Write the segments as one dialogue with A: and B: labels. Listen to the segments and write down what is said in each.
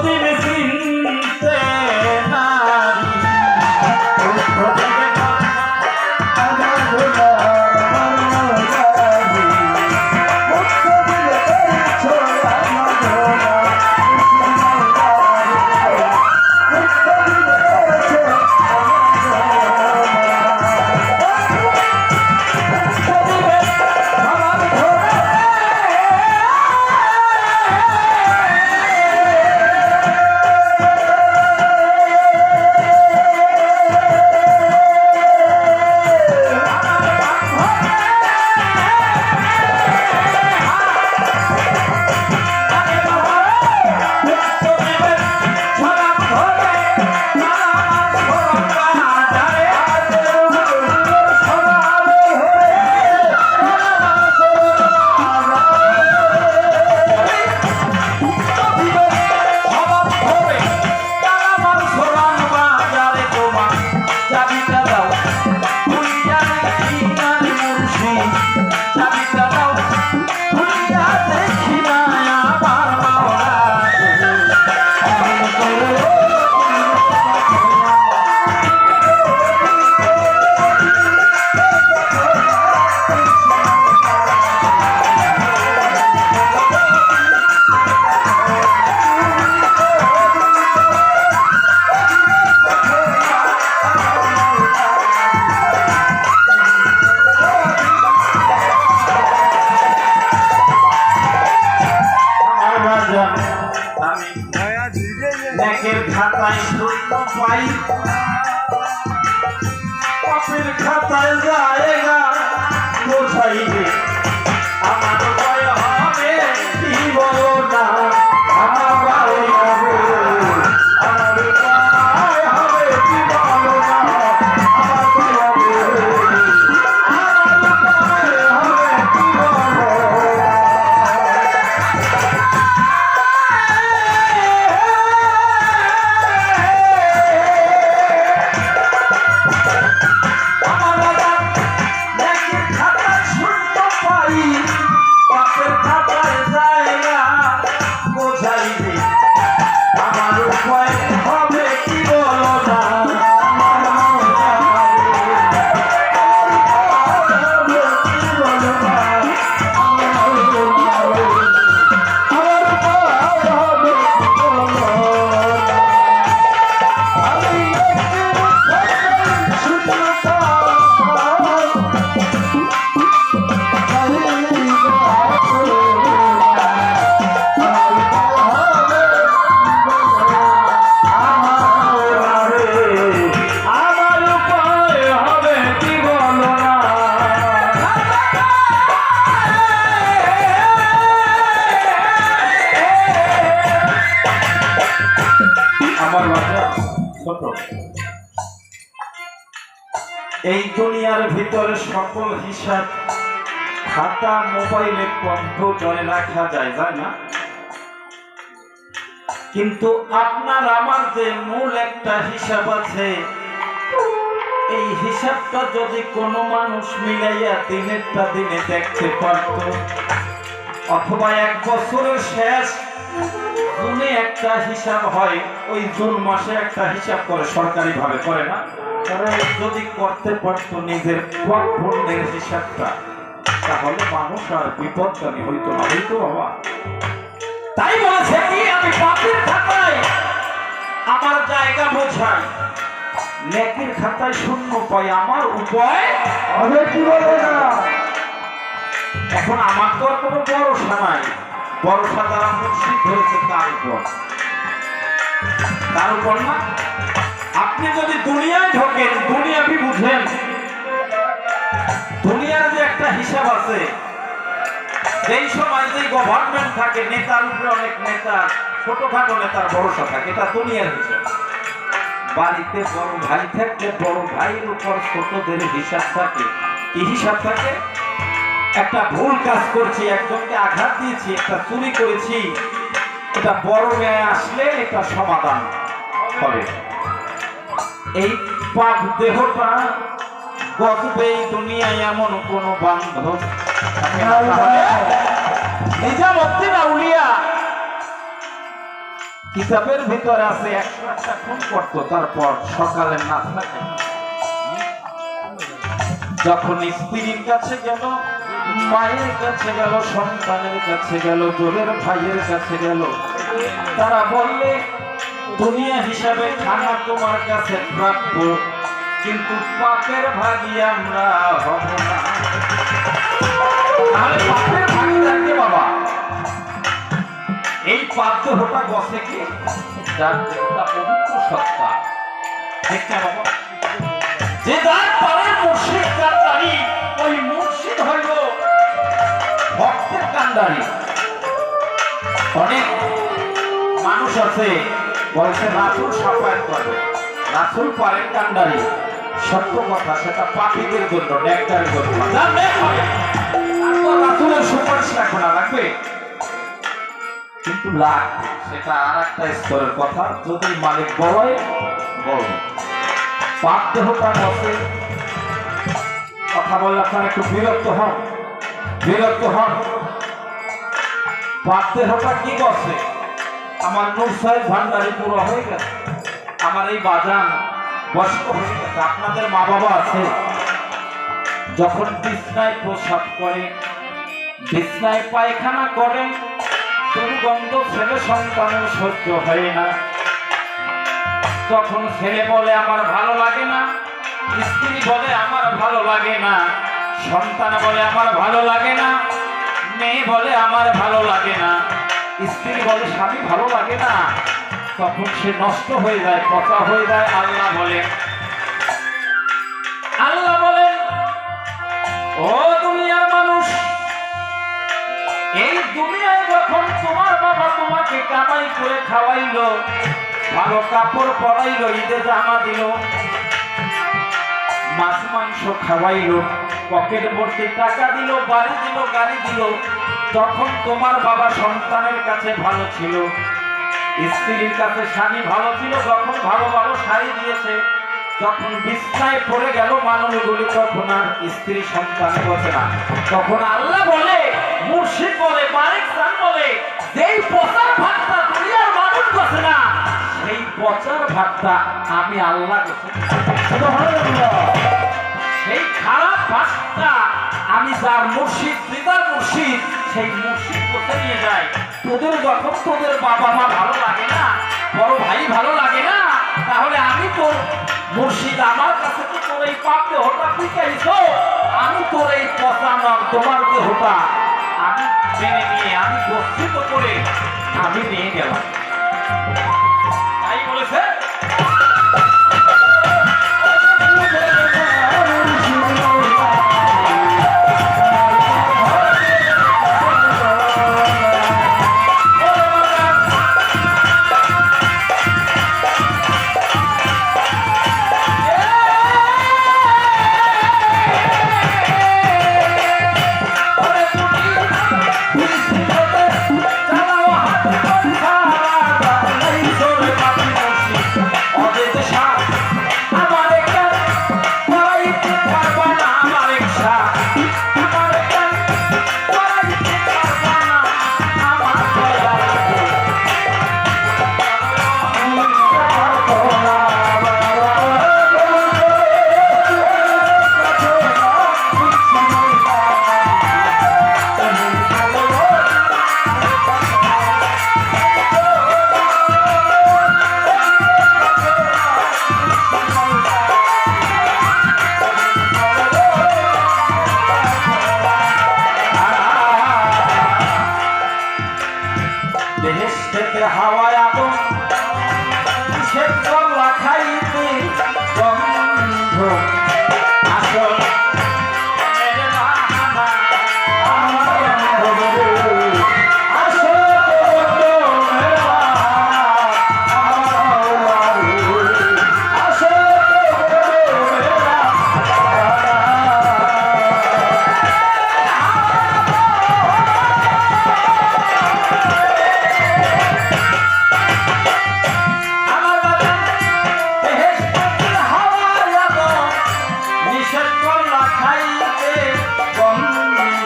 A: পথে খাতায় জায়গা কোথায় দুনিয়ার ভিতরে সকল হিসাব খাতা মোবাইলে কম্পিউটারে রাখা যায় তাই না? কিন্তু আপনার, আমার যে মূল একটা হিসাব আছে, এই হিসাবটা যদি কোনো মানুষ মিলাইয়া দিনেরটা দিনে দেখতে পারত, অথবা এক বছরের শেষ জুনে একটা হিসাব হয়, ওই জুন মাসে একটা হিসাব করে সরকারি ভাবে করে না? তারা যদি করতে পারতো নিজের পণ্যের হিসাবটা তাহলে মানুষ আর বিপদগামী হইতো না হইতো বাবা। তাই বলেছে কি আমি পাপের খাতায় আমার জায়গা বোঝাই। নেকির খাতায় শূন্য পাই আমার উপায়
B: হবে কি বলে না?
A: এখন আমার তো আর কোনো ভরসা নাই। ভরসা দ্বারা মুর্শিদ হয়েছে তার উপর। তার উপর না? আপনি যদি দুনিয়ায় ঢোকেন দুনিয়াবি বুঝেন দুনিয়ার যে একটা হিসাব আছে, যেই সময় যে গভর্নমেন্ট থাকে, নেতার উপরে অনেক নেতা, ছোটখাটো নেতার ভরসা থাকে, এটা দুনিয়ার হিসাব। বাড়িতে বড় ভাই থাকলে বড় ভাইয়ের উপর ছোটদের হিসাব থাকে। কি হিসাব থাকে? একটা ভুল কাজ করছি, একজনকে আঘাত দিয়েছি, একটা চুরি করেছি, এটা বড় ন্যায় আসলে এটা সমাধান হবে। এই পাপ দেহটা গতবে এই দুনিয়ায় এমন কোন বান্ধব না। নিজামুদ্দিন কিতাবের ভিতরে আছে একশো একটা খুন করতো, তারপর সকালে খেত যখন স্ত্রীর কাছে গেল, মায়ের কাছে গেল, সন্তানের কাছে গেল, জোরের ভাইয়ের কাছে গেল, তারা বললে দুনিয়া হিসাবে খানা তোমার কাছে প্রাপ্য কিন্তু পাপের ভাগি আমরা হব না। পাপের ভাগি থাকে বাবা। এই পাপ দেহটা বসে কি? পবিত্র সত্তা। যে মুর্শিদ কান্ডারি ওই মুর্শিদ হইল ভক্তের কান্ডারি অনেক মানুষ আছে বলছে, রাসুল সাফায়াত করে রাসুল পারেন কান্ডারি সত্য কথা, সেটা পাপীদের জন্য নেকটারের জন্য। রাসুলের সুপারিশ রাখবে না কিন্তু লাখ, সেটা আর একটা স্তরের কথা। যদি মালিক বলে, বলবে। পাপ দেহটা বসে। কথা বললে আপনারা একটু বিরক্ত হন। বিরক্ত হন। পাপ দেহটা কি বসে? আমার নূর ভান্ডারি পুরো হয়ে গেছে। আমার এই বাজান বয়স্ক হয়ে গেছে। আপনাদের মা বাবা আছে। যখন বিছনায় প্রসাদ করে, বিছনায় পায়খানা করে দুর্গন্ধ ছেলে সন্তানের সহ্য হয় না। তখন ছেলে বলে, আমার ভালো লাগে না। স্ত্রী বলে, আমার ভালো লাগে না। সন্তান বলে, আমার ভালো লাগে না। মেয়ে বলে, আমার ভালো লাগে না। স্ত্রী বলে, স্বামী, ভালো লাগে না। তখন সে নষ্ট হয়ে যায়, পচা হয়ে যায়, আল্লাহ বলেন। আল্লাহ বলেন, ও দুনিয়ার মানুষ, এই দুনিয়ায় যখন তোমার বাবা তোমাকে কামাই করে খাওয়াইলো, ভালো কাপড় পরাইলো, ঈদে জামা দিল, মাছ, মাংস খাওয়াইলো, পকেট ভর্তি টাকা দিল, বাড়ি দিল, গাড়ি দিল তখন তোমার বাবা সন্তানের কাছে ভালো ছিল, স্ত্রীর কাছে স্বামী ভালো ছিল, যখন ভালো ভালো শাড়ি দিয়েছে, যখন বিছনায় পড়ে গেল মানুষগুলি তখন আর স্ত্রী সন্তান বসে না। তখন আল্লাহ বলে, মুর্শিদ বলে, মালিক খান বলে, যেই পচার ভাতটা দুনিয়ার মানুষ বসে না, সেই পচার ভাতটা আমি আল্লাহ সেই খারাপ ভাতটা আমি যার মুর্শিদ দিদার মুর্শিদ, সেই মুর্শিদ কোথে নিয়ে যায়? তোদের যখন তোদের বাবা মা ভালো লাগে না, বড় ভাই ভালো লাগে না, তাহলে আমি তোর মুর্শিদ আমার কাছে তো তোর এই পাপ দেহটা পিকাইছ আমি তোর এই পচানক তোমার দেহটা আমি মেনে নিয়ে, আমি গচ্ছিত করে আমি নিয়ে গেলাম। তাই বলেছে?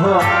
A: 什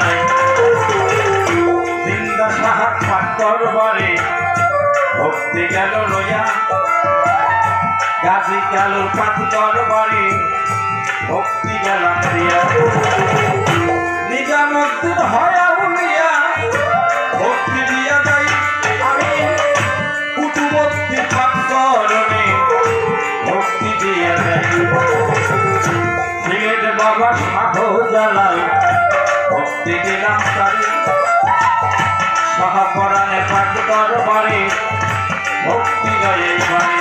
A: নামে সিন্দা সাহা ঠাকুর বারে ভক্তি গেল রোজা। গাজী গেল পাথর বারে ভক্তি গেলাম প্রিয়া। নিজামুদ্দিন হয় উলিয়া ভক্তি ভক্তি তারে। সাহাপরাণে দরবারে ভক্তি গায়ে।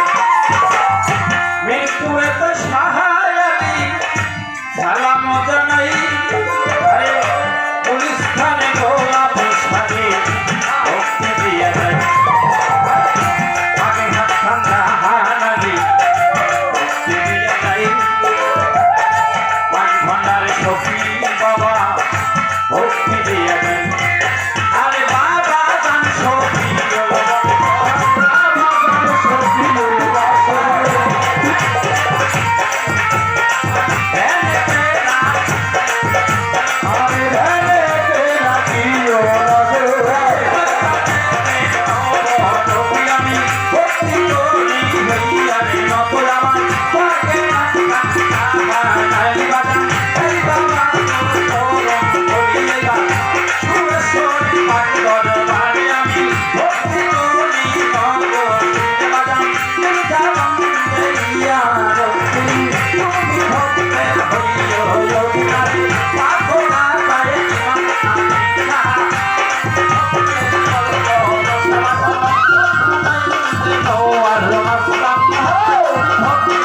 A: Thank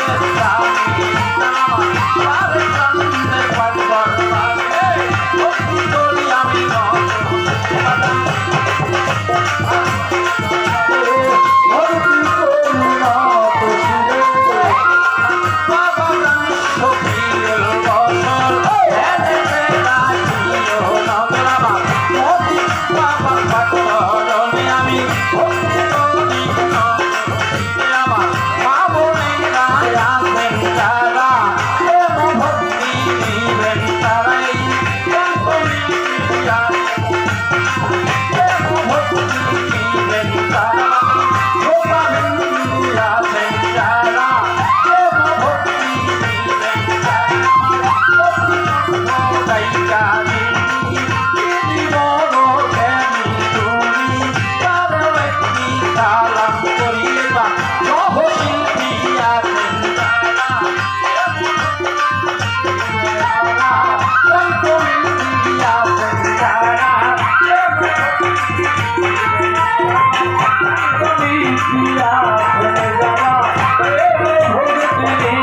A: you.
B: গেছে